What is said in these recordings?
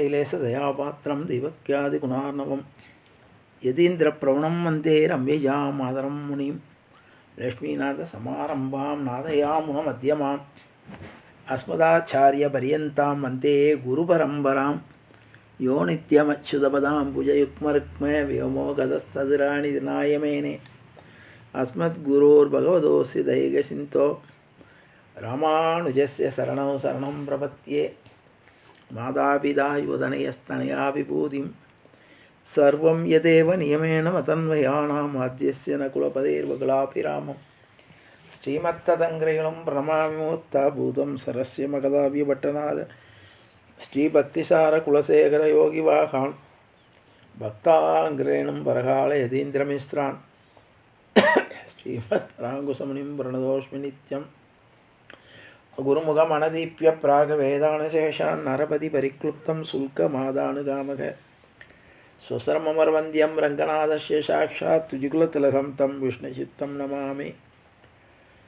श्रीशैलेशदयापात्रं दैवक्यादिगुणार्णवं यतीन्द्रप्रवणं वन्दे रम्यजां मातरं मुनिं लक्ष्मीनाथसमारम्भां नादयामुनमध्यमाम् अस्मदाचार्यपर्यन्तां वन्दे गुरुपरम्परां यो नित्यमच्युतपदां भुजयुग्मरुक्मय व्योमोगतस्तदिराणि नायमेने अस्मद्गुरोर्भगवतोऽस्य दैगसिन्तो रामानुजस्य शरणौ शरणं மாதாபிதாய் உதனயஸ்தனயா விபூதிம் சர்வம் யதேவ நியமேன மதன்வயானாம் ஆத்தியஸ்ய ந குலபதேர்வகலாபிராமம். ஸ்ரீமத்ததங்கிரைகளும் பிரமாமிமூத்தாபூதம் சரஸ்ய மகதாபிய பட்டநாத ஸ்ரீபக்திசார குலசேகர யோகி வாகான். பக்தாங்கிரேணும் பரகால யதீந்திரமிஸ்ரான் ஸ்ரீமத் ராங்குசமுனிம் பிரணதோஷ்மி நித்யம். குருமுகமனதீப்பிய பிராக வேதானுசேஷான் நரபதி பரிக்ளுப்தம் சுல்க மாதானுகாமக சுசிரமமர்வந்தியம் ரங்கநாதஸ்ய சாட்சாத் துஜுகுலதிலகம் தம் விஷ்ணுசித்தம் நமாமி.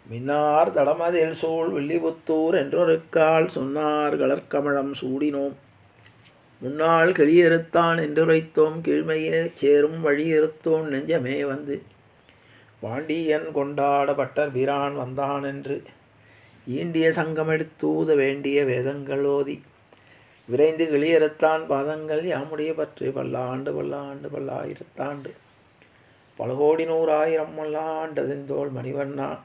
மின்னார் தடமதில் சூழ் வில்லிபுத்தூர் என்றொரு கால் சொன்னார் கலர்கமழம் சூடினோம். முன்னால் கிளியிருத்தான் என்றுரைத்தோம் கீழ்மையிலே சேரும் வழியிருத்தோம் நெஞ்சமே வந்து. பாண்டியன் கொண்டாடப்பட்டர் பிரான் வந்தான் என்று. ஈண்டிய சங்கமெடுத்தூத வேண்டிய வேதங்கள் ஓதி விரைந்து கிளியறுத்தான் பாதங்கள் யாமுடைய பற்று. பல்லாண்டு பல்லாண்டு பல்லாயிரத்தாண்டு. பல கோடி நூறாயிரம் மல்லாண்டதெந்தோள் மணிவண்ணா.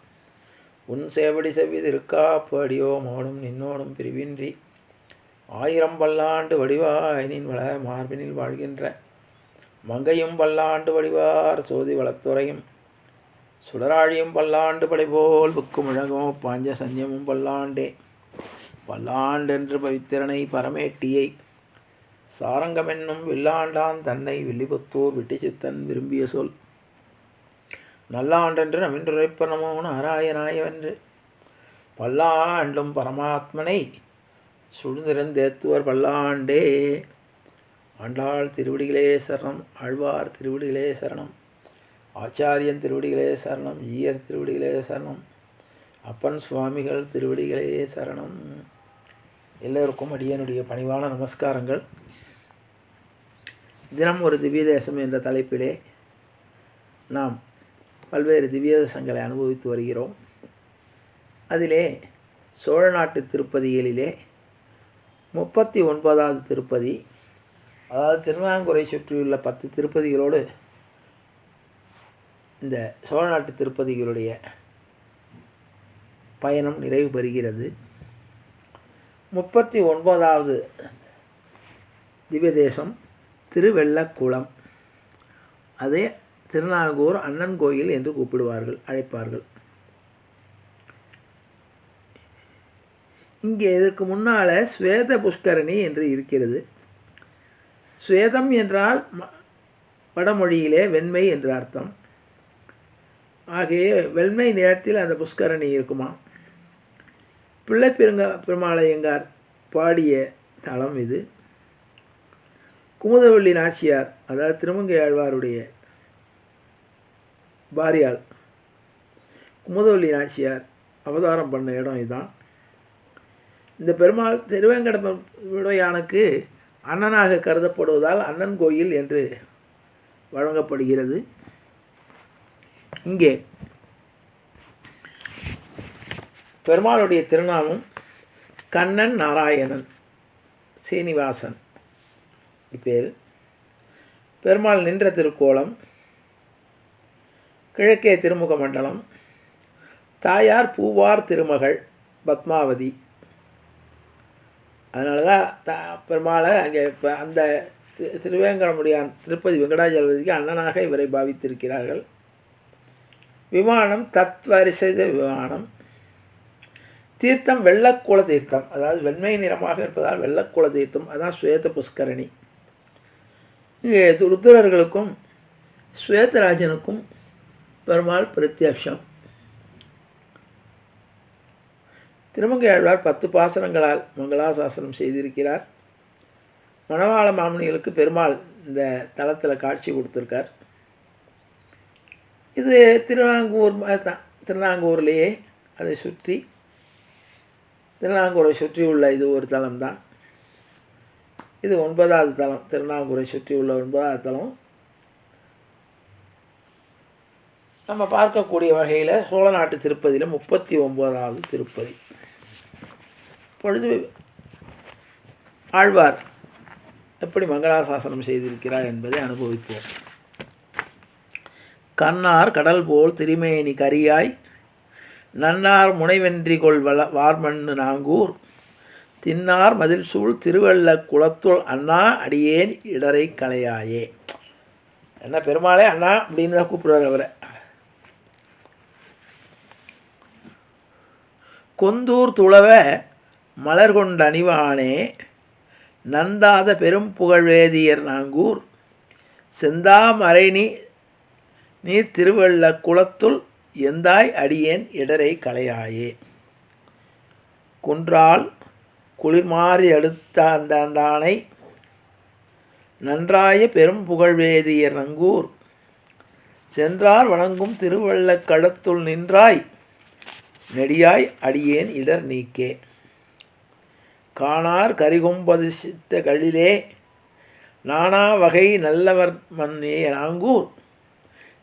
உன் சேவடி செவ்வி திருக்காப்படியோ மோடும் நின்னோடும் பிரிவின்றி. ஆயிரம் பல்லாண்டு வடிவாய் நின் வள மார்பினில் வாழ்கின்ற. மங்கையும் பல்லாண்டு வடிவார் சோதி வளத்துறையும். சுடராழியும் பல்லாண்டு படைபோல் புக்கு முழகும் பாஞ்ச சஞ்சமும் பல்லாண்டே. பல்லாண்டென்று பவித்திரனை பரமேட்டியை சாரங்கமென்னும் வில்லாண்டான் தன்னை வில்லிபுத்தூர் விட்டுச்சித்தன் விரும்பிய சொல். நல்லாண்டென்று நமின்றுரைப்பனமோ நாராயணாயவென்று. பல்லாண்டும் பரமாத்மனை சுழ்ந்திருந்தேத்துவர் பல்லாண்டே. ஆண்டாள் திருவடிகளே சரணம் ஆழ்வார் திருவடிகளே சரணம். ஆச்சாரியன் திருவடிகளே சரணம் ஈயர் திருவடிகளே சரணம் அப்பன் சுவாமிகள் திருவடிகளே சரணம். எல்லோருக்கும் அடியனுடைய பணிவான நமஸ்காரங்கள். தினம் ஒரு திவ்ய தேசம் என்ற தலைப்பிலே நாம் பல்வேறு திவ்ய தேசங்களை அனுபவித்து வருகிறோம். அதிலே சோழ நாட்டு திருப்பதிகளிலே முப்பத்தி ஒன்பதாவது திருப்பதி அதாவது திருநாங்குரை சுற்றியுள்ள பத்து திருப்பதிகளோடு இந்த சோழ நாட்டு திருப்பதிகளுடைய பயணம் நிறைவு பெறுகிறது. முப்பத்தி ஒன்பதாவது திவ்ய தேசம் திருவெள்ளக்குளம். அதே திருநாகூர் அண்ணன் கோயில் என்று கூப்பிடுவார்கள் அழைப்பார்கள். இங்கே இதற்கு முன்னால் ஸ்வேத புஷ்கரணி என்று இருக்கிறது. ஸ்வேதம் என்றால் வடமொழியிலே வெண்மை என்று அர்த்தம். ஆகிய வெண்மை நிறத்தில் அந்த புஷ்கரணி இருக்குமா? பிள்ளை பெருங்க பெருமாளையங்கார் பாடிய தலம் இது. குமுதவள்ளி நாச்சியார் அதாவது திருமங்கை ஆழ்வாருடைய பாரியால் குமுதவள்ளி நாச்சியார் அவதாரம் பண்ண இடம் இதுதான். இந்த பெருமாள் திருவேங்கடமுடையானுக்கு அண்ணனாக கருதப்படுவதால் அண்ணன் கோயில் என்று வழங்கப்படுகிறது. இங்கே பெருமாளுடைய திருநாமம் கண்ணன் நாராயணன் சீனிவாசன். இப்பேர் பெருமாள் நின்ற திருக்கோலம் கிழக்கே திருமுக மண்டலம் தாயார் பூவார் திருமகள் பத்மாவதி. அதனால தான் த பெருமாளை அங்கே இப்போ அந்த திருவேங்கடமுடியான் திருப்பதி வெங்கடாஜலபதிக்கு அண்ணனாக இவரை பாவித்திருக்கிறார்கள். விமானம் தத்வரிசை விமானம். தீர்த்தம் வெள்ளக்கூல தீர்த்தம். அதாவது வெண்மை நிறமாக இருப்பதால் வெள்ளக்கூல தீர்த்தம். அதான் ஸ்வேத புஷ்கரணி. இங்கே ருத்ரர்களுக்கும் ஸ்வேதராஜனுக்கும் பெருமாள் பிரத்யக்ஷம். திருமங்கையாழ்வார் பத்து பாசனங்களால் மங்களாசாசனம் செய்திருக்கிறார். மணவாள மாமணிகளுக்கு பெருமாள் இந்த தளத்தில் காட்சி கொடுத்துருக்கார். இது திருநாங்கூர் தான் திருநாங்கூர்லேயே அதை சுற்றி திருநாங்கூரை சுற்றி உள்ள இது ஒரு தலம்தான். இது ஒன்பதாவது தலம். திருநாங்கூரை சுற்றியுள்ள ஒன்பதாவது தலம். நம்ம பார்க்கக்கூடிய வகையில் சோழ நாட்டு திருப்பதியில் முப்பத்தி ஒம்போதாவது திருப்பதி. பொழுது ஆழ்வார் எப்படி மங்களாசாசனம் செய்திருக்கிறார் என்பதை அனுபவிப்போம். கண்ணார் கடல் போல் திருமேனி கரியாய் நன்னார் முனைவென்றி கொள் வள வார்மண்ணு நாங்கூர். தின்னார் மதில் சூழ் திருவள்ள குளத்துள் அண்ணா அடியேன் இடரை கலையாயே என்ன பெருமாளே அண்ணா அப்படின்னு தான் கூப்பிடுவார் அவரை. கொந்தூர் துளவ மலர் கொண்ட அணிவானே நந்தாத பெரும் புகழ்வேதியர் நாங்கூர். செந்தாமரைனி நீர் திருவள்ள குளத்துள் எந்தாய் அடியேன் இடரை கலையாயே குன்றால் குளிர்மாறி அடுத்த அந்த அந்தானை நன்றாய பெரும் புகழ்வேதியர் நங்கூர். சென்றார் வணங்கும் திருவள்ளக் கடத்துள் நின்றாய் நெடியாய் அடியேன் இடர் நீக்கே. காணார் கரிகொம்பதிசித்த கல்லிலே கழிலே நானா வகை நல்லவர் மன்னே நாங்கூர்.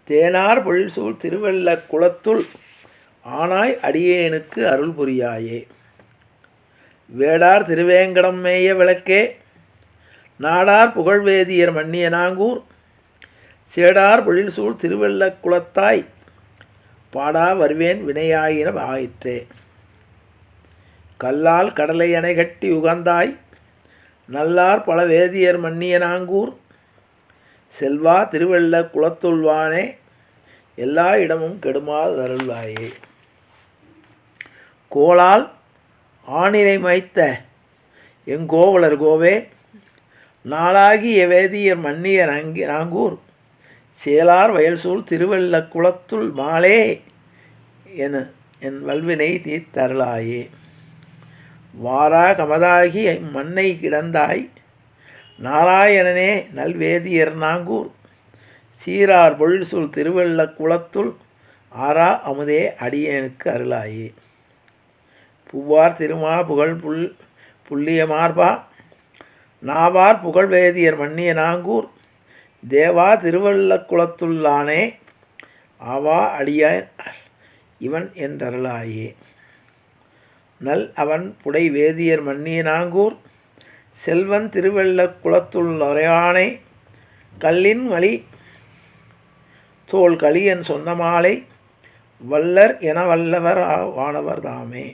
தேனார் பொழில்சூழ் திருவெல்ல குளத்துள் ஆனாய் அடியேனுக்கு அருள் புரியாயே. வேடார் திருவேங்கடம் மேய விளக்கே நாடார் புகழ்வேதியர் மன்னிய நாங்கூர் சேடார் பொழில்சூழ் திருவெல்ல குளத்தாய் பாடா வருவேன் வினையாயின ஆயிற்றே. கல்லால் கடலை அணை கட்டி உகந்தாய் நல்லார் பல வேதியர் மன்னிய நாங்கூர் செல்வா திருவெள்ள குளத்துள்வானே எல்லா இடமும் கெடுமாதருள்வாயே கோளால் ஆணிரை மைத்த எங்கோவலர் கோவே நாளாகிய வேதியர் மன்னியர் அங்கி நாங்கூர் சேலார் வயல்சூழ் திருவெள்ள குளத்துள் மாலே என என் வல்வினை தீர்த்தருளாயே. வாரா கமதாகி மண்ணை கிடந்தாய் நாராயணனே நல்வேதியர் நாங்கூர். சீரார் பொழில்சூல் திருவெள்ள குளத்துள் ஆரா அமுதே அடியனுக்கு அருளாயே. புவ்வார் திருமா புகழ் புல் புள்ளிய மார்பா. நாவார் புகழ்வேதியர் மன்னிய நாங்கூர். தேவா திருவள்ள குளத்துள்ளானே ஆவா அடிய இவன் என்றருளாயே. நல் அவன் புடை வேதியர் மன்னிய நாங்கூர். செல்வன் திருவெள்ள குளத்துள் கல்லின் வழி தோல் களியன் சொன்ன மாலை வல்லர் என வல்லவர் வானவர் தாமே.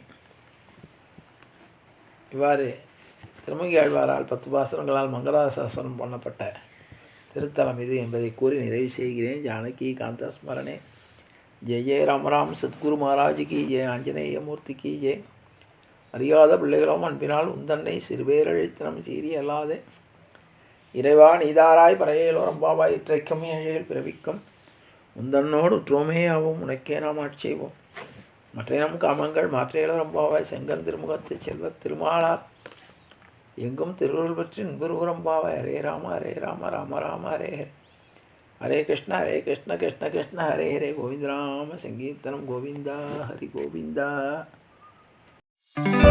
இவ்வாறு திருமங்கி ஆழ்வாரால் பத்து பாசனங்களால் மங்களாசாசனம் பண்ணப்பட்ட திருத்தலம் இது என்பதை கூறி நிறைவு செய்கிறேன். ஜானகி காந்தஸ்மரணே. ஜெய ஜெய ராமராம் சத்குரு மகாராஜுக்கு ஜெய. ஆஞ்சநேயமூர்த்திக்கு ஜெய. அறியாத பிள்ளைகளும் அன்பினால் உந்தன்னை சிறுபேரழித்தனம் சீரி அல்லாதே. இறைவா நீதாராய் பறையலோரம் பாபாய் இற்றைக்கும் ஏழையில் பிறவிக்கும். உந்தன்னோடு உற்றோமே உற்றோமேயாவும் உனக்கே நாம் ஆட்சேவோம் மற்ற நம் காமங்கள் மாற்றையிலோரம் பாவாய் செங்கன் திருமுகத்து செல்வ திருமாளார் எங்கும் திருவுருள் பற்றி இன்புருவரம் பாவாய் ஹரே ராம ஹரே ராம ராம ராம ஹரே ஹரே ஹரே கிருஷ்ண ஹரே கிருஷ்ண கிருஷ்ண கிருஷ்ண ஹரே ஹரே கோவிந்த ராம சங்கீர்த்தனம் கோவிந்தா ஹரி கோவிந்தா. Thank.